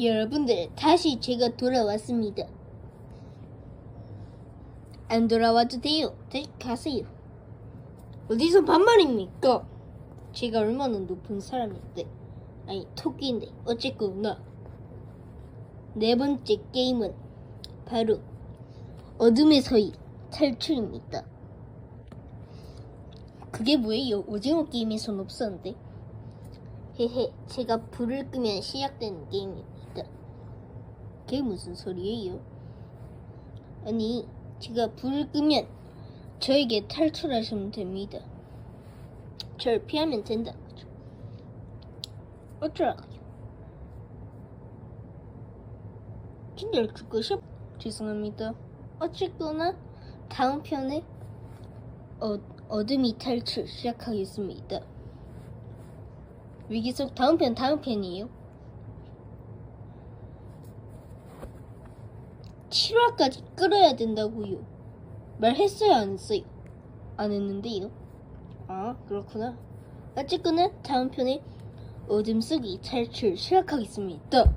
여러분들 다시 제가 돌아왔습니다. 안 돌아와도 돼요. 다시 가세요. 어디서 반말입니까? 제가 얼마나 높은 사람인데 아니 토끼인데 어쨌거나 네 번째 게임은 바로 어둠에서의 탈출입니다. 그게 뭐예요? 오징어 게임에선 없었는데. 헤헤, 제가 불을 끄면 시작되는 게임입니 다. 그게 무슨 소리예요? 아니, 제가 불을 끄면 저에게 탈출하시면 됩니다. 절 피하면 된다. 어쩌라고요? 진짜 죽고 싶... 죄송합니다. 어쨌거나 다음 편에 어, 어둠이 탈출 시작하겠습니다. 위기 속 다음 편 다음 편이에요. 7화까지 끌어야 된다고요. 말했어요 안 했어요? 안 했는데요. 아 그렇구나. 어쨌거나 다음 편에 어둠 속이 탈출 시작하겠습니다.